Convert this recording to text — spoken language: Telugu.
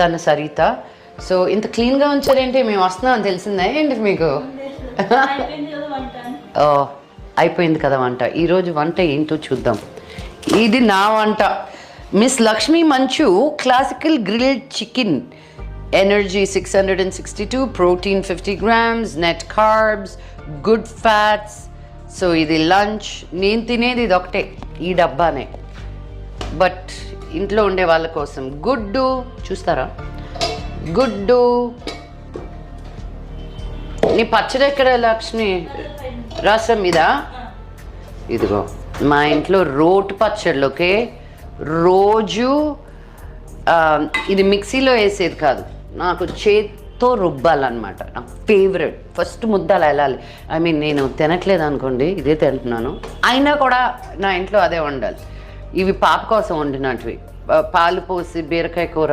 తన సరిత. సో ఇంత క్లీన్గా ఉంచారేంటి? మేము వస్తున్నాం తెలిసిందా ఏంటి మీకు? అయిపోయింది కదా వంట అని. ఓ, అయిపోయింది కదా వంట. ఈరోజు వంట ఏంటో చూద్దాం. ఇది నా వంట. Miss Lakshmi Manchu classical grilled chicken. Energy six hundred and sixty two protein fifty grams net carbs good fats. So ఇది లంచ్. నేను తినేది ఇది ఒకటే ఈ డబ్బానే. బట్ ఇంట్లో ఉండే వాళ్ళ కోసం. గుడ్డు చూస్తారా? గుడ్డు. నీ పచ్చడి ఎక్కడ లక్ష్మి? రసం ఇదా? ఇదిగో మా ఇంట్లో రోటు పచ్చళ్ళు ఓకే? రోజు ఇది మిక్సీలో వేసేది కాదు. నాకు చేత్తో రుబ్బాలన్నమాట. నా ఫేవరెట్. ఫస్ట్ ముద్ద అలా వెళ్ళాలి. ఐ మీన్ నేను తినట్లేదు అనుకోండి ఇదే తింటున్నాను. అయినా కూడా నా ఇంట్లో అదే వండాలి. ఇవి పాప కోసం వండినటివి. పాలు పోసి బీరకాయ కూర.